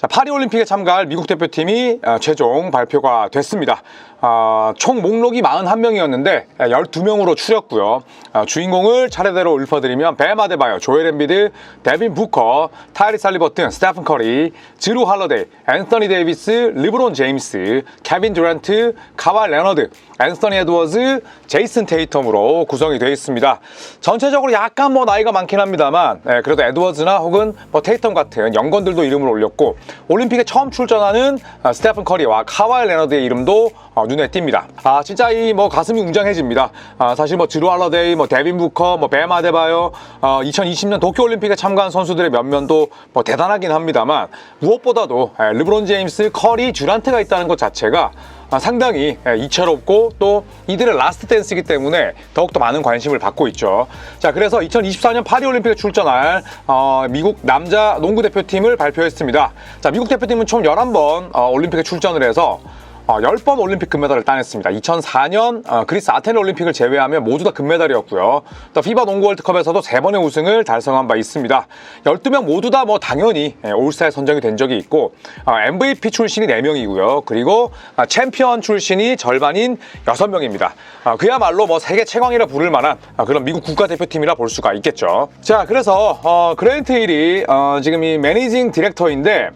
자, 파리올림픽에 참가할 미국 대표팀이 어, 최종 발표가 됐습니다. 어, 총 목록이 41명이었는데 12명으로 추렸고요. 어, 주인공을 차례대로 읊어드리면 뱀 아데바요, 조엘 엠비드, 데빈 부커, 타이리 살리버튼, 스테픈 커리, 드루 할러데이, 앤서니 데이비스, 르브론 제임스, 케빈 듀란트, 카와 레너드, 앤서니 에드워즈, 제이슨 테이텀으로 구성이 되어 있습니다. 전체적으로 약간 뭐 나이가 많긴 합니다만 예, 그래도 에드워즈나 혹은 뭐 테이텀 같은 연건들도 이름을 올렸고 올림픽에 처음 출전하는 아, 스테픈 커리와 카와이 레너드의 이름도 어, 눈에 띕니다. 아 진짜 이 뭐 가슴이 웅장해집니다. 아, 사실 뭐 드루 할러데이, 뭐 데빈 부커, 뭐 뱀 아데바요, 어, 2020년 도쿄 올림픽에 참가한 선수들의 면면도 뭐 대단하긴 합니다만 무엇보다도 예, 르브론 제임스, 커리, 듀란트가 있다는 것 자체가 아, 상당히 예, 이채롭고 또 이들의 라스트 댄스이기 때문에 더욱더 많은 관심을 받고 있죠. 자, 그래서 2024년 파리올림픽에 출전할 어, 미국 남자 농구 대표팀을 발표했습니다. 자, 미국 대표팀은 총 11번 어, 올림픽에 출전을 해서 어, 10번 올림픽 금메달을 따냈습니다. 2004년 어, 그리스 아테네 올림픽을 제외하면 모두 다 금메달이었고요. 또 피바 농구 월드컵에서도 3번의 우승을 달성한 바 있습니다. 12명 모두 다 뭐 당연히 예, 올스타에 선정이 된 적이 있고 어, MVP 출신이 4명이고요. 그리고 아, 챔피언 출신이 절반인 6명입니다. 아, 그야말로 뭐 세계 최강이라 부를 만한 아, 그런 미국 국가대표팀이라 볼 수가 있겠죠. 자, 그래서 어, 그랜트 힐이 어, 지금 이 매니징 디렉터인데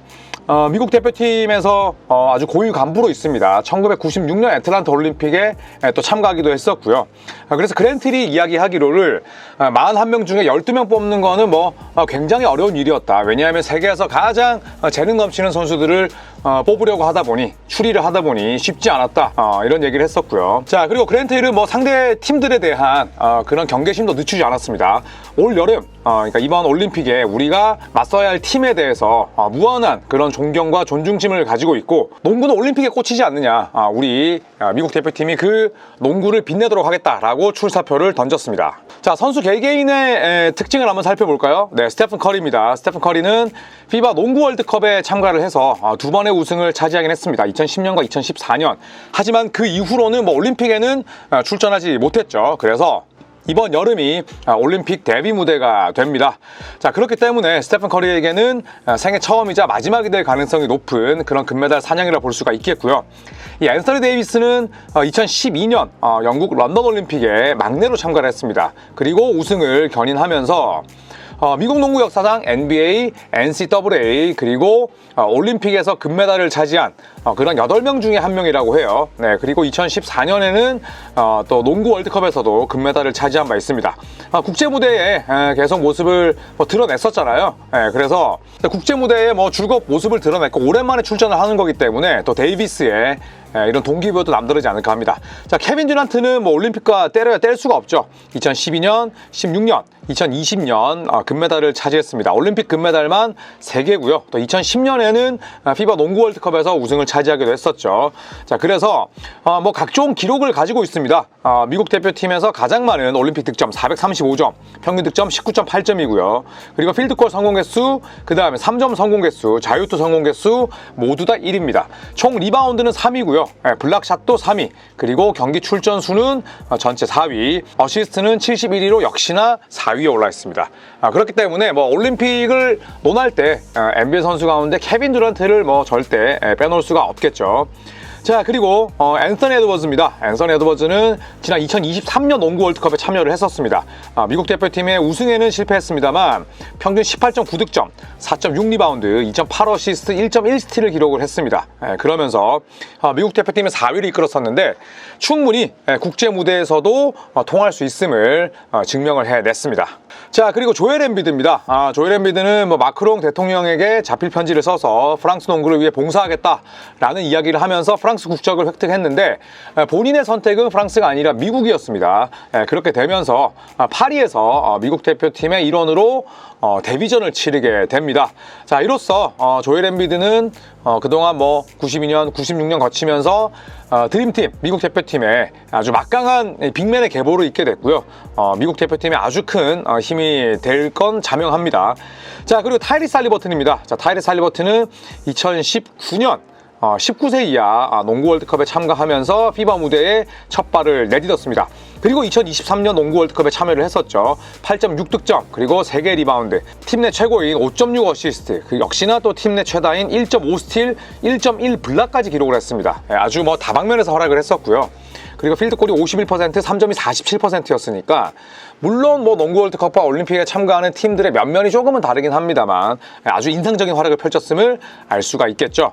어, 미국 대표팀에서 어, 아주 고위 간부로 있습니다. 1996년 애틀란타 올림픽에 에, 또 참가하기도 했었고요. 아, 그래서 그랜트리 이야기하기로를 아, 41명 중에 12명 뽑는 거는 뭐 어, 굉장히 어려운 일이었다. 왜냐하면 세계에서 가장 어, 재능 넘치는 선수들을 어, 뽑으려고 하다 보니 추리를 하다 보니 쉽지 않았다. 어, 이런 얘기를 했었고요. 자 그리고 그랜트힐은 뭐 상대 팀들에 대한 어, 그런 경계심도 늦추지 않았습니다. 올 여름 어, 그러니까 이번 올림픽에 우리가 맞서야 할 팀에 대해서 어, 무한한 그런 존경과 존중심을 가지고 있고 농구는 올림픽에 꽂히지 않느냐. 아, 우리 아, 미국 대표팀이 그 농구를 빛내도록 하겠다라고 출사표를 던졌습니다. 자 선수 개개인의 에, 특징을 한번 살펴볼까요? 네, 스테픈 커리입니다. 스테픈 커리는 피바 농구 월드컵에 참가를 해서 아, 두 번의 우승을 차지하긴 했습니다. 2010년과 2014년. 하지만 그 이후로는 뭐 올림픽에는 아, 출전하지 못했죠. 그래서 이번 여름이 아, 올림픽 데뷔 무대가 됩니다. 자 그렇기 때문에 스테픈 커리에게는 아, 생애 처음이자 마지막이 될 가능성이 높은 그런 금메달 사냥이라 볼 수가 있겠고요. 이 앤서니 데이비스는 2012년 영국 런던 올림픽에 막내로 참가를 했습니다. 그리고 우승을 견인하면서 어, 미국 농구 역사상 NBA, NCAA 그리고 어, 올림픽에서 금메달을 차지한 어, 그런 8명 중에 한 명이라고 해요. 네, 그리고 2014년에는 어, 또 농구 월드컵에서도 금메달을 차지한 바 있습니다. 아, 국제 무대에 에, 계속 모습을 뭐 드러냈었잖아요. 예, 그래서 국제 무대에 뭐 줄곧 모습을 드러냈고 오랜만에 출전을 하는 거기 때문에 또 데이비스의 예, 이런 동기부여도 남다르지 않을까 합니다. 자, 케빈 듀란트는 뭐 올림픽과 때려야 뗄 수가 없죠. 2012년, 16년, 2020년 아, 금메달을 차지했습니다. 올림픽 금메달만 3개고요. 또 2010년에는 아, 피바 농구 월드컵에서 우승을 차지하기도 했었죠. 자, 그래서 아, 뭐 각종 기록을 가지고 있습니다. 아, 미국 대표팀에서 가장 많은 올림픽 득점 435점, 평균 득점 19.8점이고요. 그리고 필드골 성공 개수, 그 다음에 3점 성공 개수, 자유투 성공 개수 모두 다 1위입니다. 총 리바운드는 3위고요. 예, 블락샷도 3위. 그리고 경기 출전 수는 어, 전체 4위. 어시스트는 71위로 역시나 4위에 올라 있습니다. 아, 그렇기 때문에 뭐 올림픽을 논할 때 어, NBA 선수 가운데 케빈 듀란트를 뭐 절대 에, 빼놓을 수가 없겠죠. 자 그리고 어, 앤서니 에드워즈입니다. 앤서니 에드워즈는 지난 2023년 농구 월드컵에 참여를 했었습니다. 아, 미국 대표팀의 우승에는 실패했습니다만 평균 18.9득점, 4.6 리바운드, 2.8 어시스트, 1.1 스틸을 기록을 했습니다. 예, 그러면서 아, 미국 대표팀의 4위를 이끌었었는데 충분히 예, 국제 무대에서도 어, 통할 수 있음을 어, 증명을 해냈습니다. 자 그리고 조엘 엠비드입니다. 아, 조엘 엠비드는 뭐 마크롱 대통령에게 자필 편지를 써서 프랑스 농구를 위해 봉사하겠다라는 이야기를 하면서 프랑스 국적을 획득했는데 에, 본인의 선택은 프랑스가 아니라 미국이었습니다. 에, 그렇게 되면서 아, 파리에서 어, 미국 대표팀의 일원으로 어, 데뷔전을 치르게 됩니다. 자 이로써 어, 조엘 엠비드는 어, 그동안 뭐 92년, 96년 거치면서 어, 드림팀 미국 대표팀에 아주 막강한 빅맨의 계보를 잇게 됐고요. 어, 미국 대표팀에 아주 큰 어, 힘이 될 건 자명합니다. 자 그리고 타이리 살리버튼입니다. 자 타이리 살리버튼은 2019년 어, 19세 이하 아, 농구 월드컵에 참가하면서 피바 무대에 첫 발을 내딛었습니다. 그리고 2023년 농구 월드컵에 참여를 했었죠. 8.6 득점 그리고 3개 리바운드 팀 내 최고인 5.6 어시스트 그 역시나 또 팀 내 최다인 1.5 스틸 1.1 블락까지 기록을 했습니다. 예, 아주 뭐 다방면에서 활약을 했었고요. 그리고 필드골이 51%, 3점이 47%였으니까 물론 뭐 농구 월드컵과 올림픽에 참가하는 팀들의 면면이 조금은 다르긴 합니다만 아주 인상적인 활약을 펼쳤음을 알 수가 있겠죠.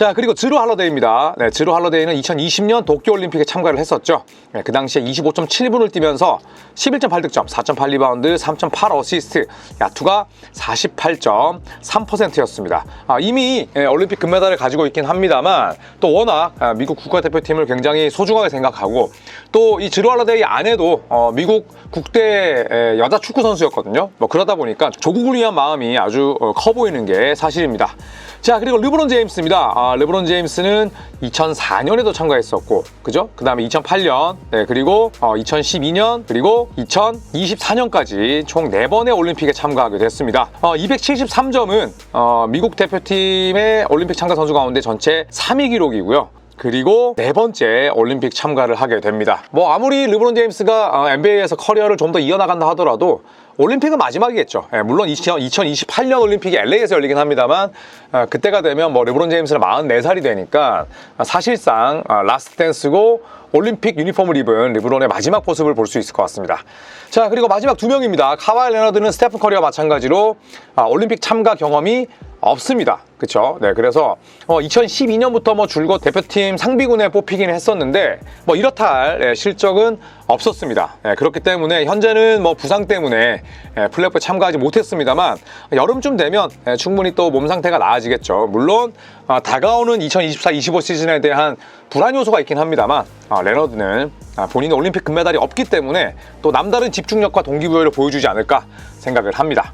자 그리고 드루 할러데이입니다. 네, 드루 할러데이는 2020년 도쿄올림픽에 참가를 했었죠. 네, 그 당시에 25.7분을 뛰면서 11.8득점, 4.8 리바운드, 3.8 어시스트, 야투가 48.3%였습니다. 아, 이미 예, 올림픽 금메달을 가지고 있긴 합니다만 또 워낙 아, 미국 국가대표팀을 굉장히 소중하게 생각하고 또이 드루 할러데이 안에도 어, 미국 국대 에, 여자 축구 선수였거든요. 뭐 그러다 보니까 조국을 위한 마음이 아주 어, 커 보이는 게 사실입니다. 자 그리고 르브론 제임스입니다. 아, 르브론 제임스는 2004년에도 참가했었고, 그죠? 그 다음에 2008년, 네, 그리고 어, 2012년, 그리고 2024년까지 총 4번의 올림픽에 참가하게 됐습니다. 어, 273점은 어, 미국 대표팀의 올림픽 참가 선수 가운데 전체 3위 기록이고요. 그리고 네 번째 올림픽 참가를 하게 됩니다. 뭐 아무리 르브론 제임스가 NBA에서 커리어를 좀 더 이어나간다 하더라도 올림픽은 마지막이겠죠. 예, 물론 2028년 올림픽이 LA에서 열리긴 합니다만 어, 그때가 되면 뭐 르브론 제임스는 44살이 되니까 사실상 어, 라스트 댄스고 올림픽 유니폼을 입은 르브론의 마지막 모습을 볼 수 있을 것 같습니다. 자 그리고 마지막 두 명입니다. 카와이 레너드는 스테픈 커리와 마찬가지로 아, 올림픽 참가 경험이 없습니다. 그렇죠? 네, 그래서 어, 2012년부터 뭐 줄곧 대표팀 상비군에 뽑히긴 했었는데 뭐 이렇다 할 예, 실적은 없었습니다. 예, 그렇기 때문에 현재는 뭐 부상 때문에 예, 플레이오프에 참가하지 못했습니다만 여름쯤 되면 예, 충분히 또 몸 상태가 나아지겠죠. 물론 아, 다가오는 2024-25 시즌에 대한 불안 요소가 있긴 합니다만 아, 레너드는 아, 본인의 올림픽 금메달이 없기 때문에 또 남다른 집중력과 동기부여를 보여주지 않을까 생각을 합니다.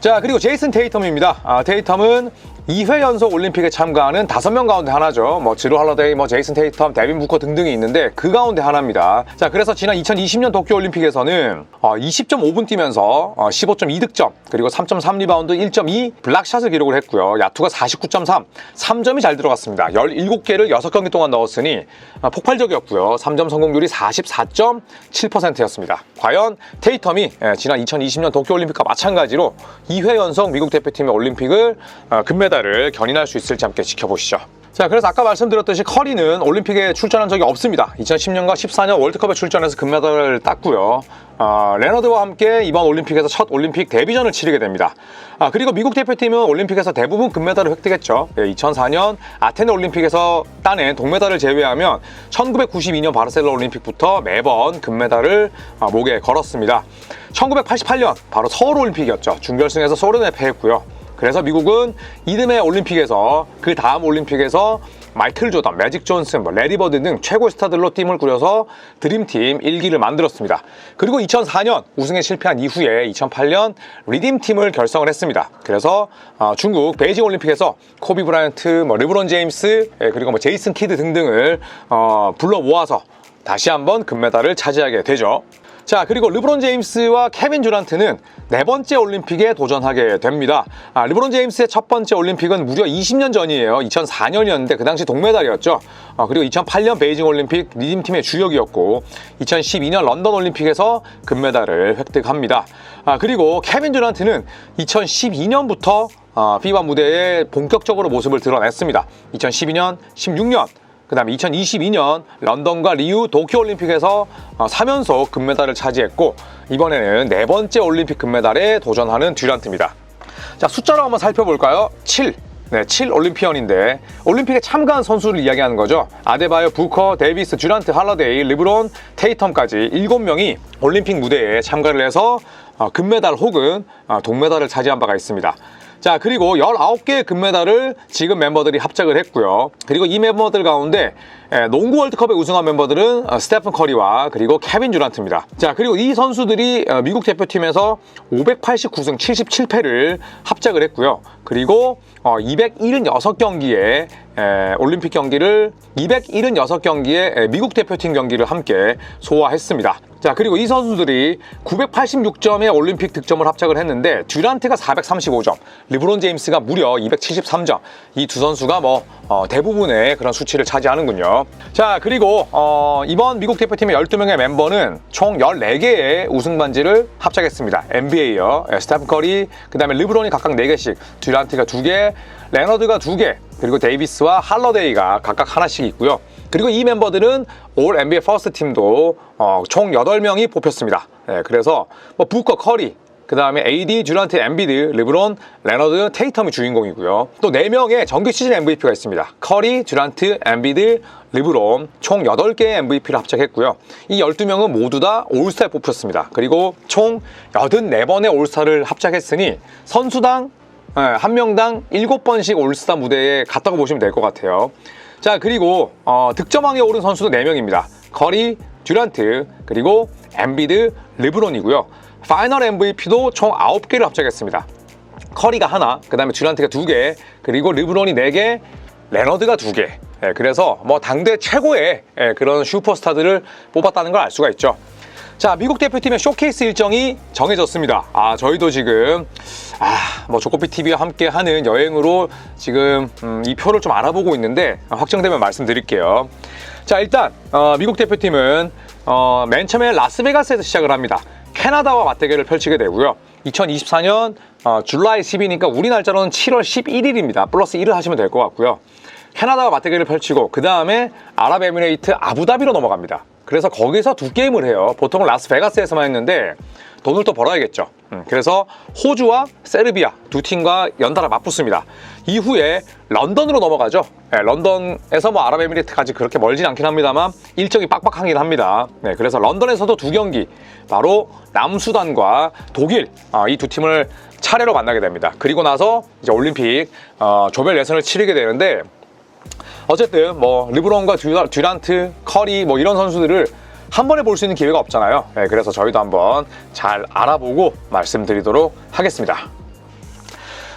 자 그리고 제이슨 테이텀입니다. 아, 테이텀은 2회 연속 올림픽에 참가하는 5명 가운데 하나죠. 뭐 지루 할러데이, 뭐 제이슨 테이텀, 데빈 부커 등등이 있는데 그 가운데 하나입니다. 자 그래서 지난 2020년 도쿄 올림픽에서는 어, 20.5분 뛰면서 어, 15.2득점 그리고 3.3 리바운드 1.2 블락샷을 기록을 했고요. 야투가 49.3, 3점이 잘 들어갔습니다. 17개를 6경기 동안 넣었으니 어, 폭발적이었고요. 3점 성공률이 44.7%였습니다. 과연 테이텀이 예, 지난 2020년 도쿄 올림픽과 마찬가지로 2회 연속 미국 대표팀의 올림픽을 어, 금메달 을 견인할 수 있을지 함께 지켜보시죠. 자, 그래서 아까 말씀드렸듯이 커리는 올림픽에 출전한 적이 없습니다. 2010년과 14년 월드컵에 출전해서 금메달을 땄고요. 아, 레너드와 함께 이번 올림픽에서 첫 올림픽 데뷔전을 치르게 됩니다. 아, 그리고 미국 대표팀은 올림픽에서 대부분 금메달을 획득했죠. 예, 2004년 아테네 올림픽에서 따낸 동메달을 제외하면 1992년 바르셀로나 올림픽부터 매번 금메달을 아, 목에 걸었습니다. 1988년 바로 서울 올림픽이었죠. 준결승에서 소련에 패했고요. 그래서 미국은 이듬해 올림픽에서 그 다음 올림픽에서 마이클 조던, 매직 존슨, 뭐 레리 버드 등 최고 스타들로 팀을 꾸려서 드림팀 1기를 만들었습니다. 그리고 2004년 우승에 실패한 이후에 2008년 리딤팀을 결성을 했습니다. 그래서 어, 중국 베이징 올림픽에서 코비 브라이언트, 뭐 르브론 제임스, 예, 그리고 뭐 제이슨 키드 등등을 어, 불러 모아서 다시 한번 금메달을 차지하게 되죠. 자 그리고 르브론 제임스와 케빈 듀란트는 네 번째 올림픽에 도전하게 됩니다. 아, 르브론 제임스의 첫 번째 올림픽은 무려 20년 전이에요. 2004년이었는데 그 당시 동메달이었죠. 아, 그리고 2008년 베이징 올림픽 리듬팀의 주역이었고 2012년 런던 올림픽에서 금메달을 획득합니다. 아, 그리고 케빈 듀란트는 2012년부터 아, 피바 무대에 본격적으로 모습을 드러냈습니다. 2012년, 16년 그 다음에 2022년 런던과 리우 도쿄올림픽에서 3연속 금메달을 차지했고 이번에는 네 번째 올림픽 금메달에 도전하는 듀란트입니다. 자 숫자로 한번 살펴볼까요? 7. 네, 7 올림피언인데 올림픽에 참가한 선수를 이야기하는 거죠. 아데바요, 부커, 데이비스, 듀란트, 할러데이, 르브론, 테이텀까지 7명이 올림픽 무대에 참가를 해서 어, 금메달 혹은 어, 동메달을 차지한 바가 있습니다. 자 그리고 19개의 금메달을 지금 멤버들이 합작을 했고요. 그리고 이 멤버들 가운데 예, 농구 월드컵에 우승한 멤버들은 어, 스테픈 커리와 그리고 케빈 듀란트입니다. 자 그리고 이 선수들이 어, 미국 대표팀에서 589승 77패를 합작을 했고요. 그리고 276경기에 올림픽 경기를 276경기에 미국 대표팀 경기를 함께 소화했습니다 자 그리고 이 선수들이 986점의 올림픽 득점을 합작을 했는데 듀란트가 435점, 르브론 제임스가 무려 273점. 이 두 선수가 뭐 어, 대부분의 그런 수치를 차지하는군요. 자 그리고 어, 이번 미국 대표팀의 12명의 멤버는 총 14개의 우승 반지를 합작했습니다. NBA요. 스테프 커리, 그 다음에 르브론이 각각 4개씩, 듀란트가 2개, 레너드가 2개, 그리고 데이비스와 할러데이가 각각 하나씩 있고요. 그리고 이 멤버들은 올 NBA 퍼스트 팀도 어, 총 8명이 뽑혔습니다. 네, 그래서 뭐 부커, 커리, 그 다음에 AD, 듀란트, 엠비드, 르브론, 레너드, 테이텀이 주인공이고요. 또 4명의 정규 시즌 MVP가 있습니다. 커리, 듀란트, 엠비드, 르브론 총 8개의 MVP를 합작했고요. 이 12명은 모두 다 올스타에 뽑혔습니다. 그리고 총 84번의 올스타를 합작했으니 선수당 네, 한 명당 7번씩 올스타 무대에 갔다고 보시면 될 것 같아요. 자, 그리고 어, 득점왕에 오른 선수도 4명입니다. 커리, 듀란트, 그리고 엠비드, 르브론이고요. 파이널 MVP도 총 9개를 합작했습니다. 커리가 하나, 그 다음에 듀란트가 2개, 그리고 르브론이 4개, 레너드가 2개. 예, 그래서 뭐 당대 최고의 예, 그런 슈퍼스타들을 뽑았다는 걸 알 수가 있죠. 자, 미국 대표팀의 쇼케이스 일정이 정해졌습니다. 아, 저희도 지금, 아, 뭐, 조코피 TV와 함께 하는 여행으로 지금, 음, 이 표를 좀 알아보고 있는데, 확정되면 말씀드릴게요. 자, 일단, 어, 미국 대표팀은, 어, 맨 처음에 라스베가스에서 시작을 합니다. 캐나다와 맞대결을 펼치게 되고요. 2024년, 어, 줄라이 10이니까 우리 날짜로는 7월 11일입니다. 플러스 1을 하시면 될 것 같고요. 캐나다와 맞대결을 펼치고 그 다음에 아랍에미레이트 아부다비로 넘어갑니다. 그래서 거기서 두 게임을 해요. 보통은 라스베가스에서만 했는데 돈을 또 벌어야겠죠. 음, 그래서 호주와 세르비아 두 팀과 연달아 맞붙습니다. 이후에 런던으로 넘어가죠. 네, 런던에서 뭐 아랍에미레이트까지 그렇게 멀진 않긴 합니다만 일정이 빡빡하긴 합니다. 네, 그래서 런던에서도 두 경기 바로 남수단과 독일 아, 이두 팀을 차례로 만나게 됩니다. 그리고 나서 이제 올림픽 어, 조별 예선을 치르게 되는데 어쨌든 뭐 르브론과 듀라, 듀란트, 커리 뭐 이런 선수들을 한 번에 볼 수 있는 기회가 없잖아요. 네, 그래서 저희도 한번 잘 알아보고 말씀드리도록 하겠습니다.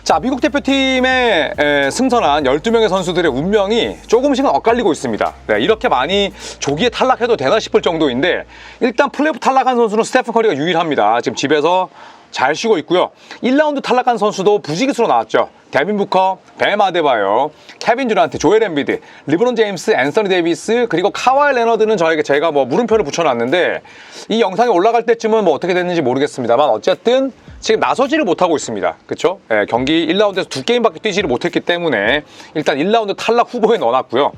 자, 미국 대표팀에 에, 승선한 12명의 선수들의 운명이 조금씩은 엇갈리고 있습니다. 네, 이렇게 많이 조기에 탈락해도 되나 싶을 정도인데 일단 플레이오프 탈락한 선수는 스테픈 커리가 유일합니다. 지금 집에서 잘 쉬고 있고요. 1라운드 탈락한 선수도 부지기수로 나왔죠. 데빈 부커, 뱀 아데바요, 케빈 듀란트, 조엘 엠비드, 리브론 제임스, 앤서니 데이비스, 그리고 카와이 레너드는 저에게 제가 뭐 물음표를 붙여놨는데 이 영상이 올라갈 때쯤은 뭐 어떻게 됐는지 모르겠습니다만 어쨌든 지금 나서지를 못하고 있습니다. 그쵸? 예, 경기 1라운드에서 두 게임밖에 뛰지를 못했기 때문에 일단 1라운드 탈락 후보에 넣어놨고요.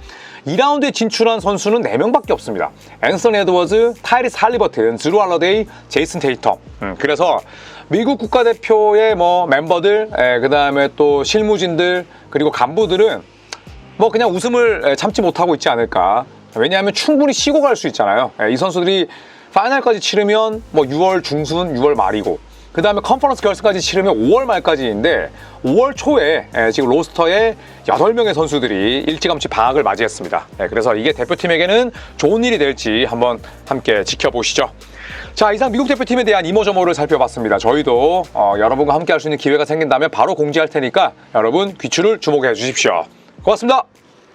2라운드에 진출한 선수는 4명밖에 없습니다. 앤서니 에드워즈, 타이리스 할리버튼, 드루 할러데이, 제이슨 테이텀. 음, 그래서 미국 국가대표의 뭐 멤버들, 그 다음에 또 실무진들, 그리고 간부들은 뭐 그냥 웃음을 에, 참지 못하고 있지 않을까. 왜냐하면 충분히 쉬고 갈 수 있잖아요. 에, 이 선수들이 파이널까지 치르면 뭐 6월 중순, 6월 말이고 그 다음에 컨퍼런스 결승까지 치르면 5월 말까지인데 5월 초에 에, 지금 로스터에 8명의 선수들이 일찌감치 방학을 맞이했습니다. 에, 그래서 이게 대표팀에게는 좋은 일이 될지 한번 함께 지켜보시죠. 자 이상 미국 대표팀에 대한 이모저모를 살펴봤습니다. 저희도 어, 여러분과 함께 할 수 있는 기회가 생긴다면 바로 공지할 테니까 여러분 귀추를 주목해 주십시오. 고맙습니다.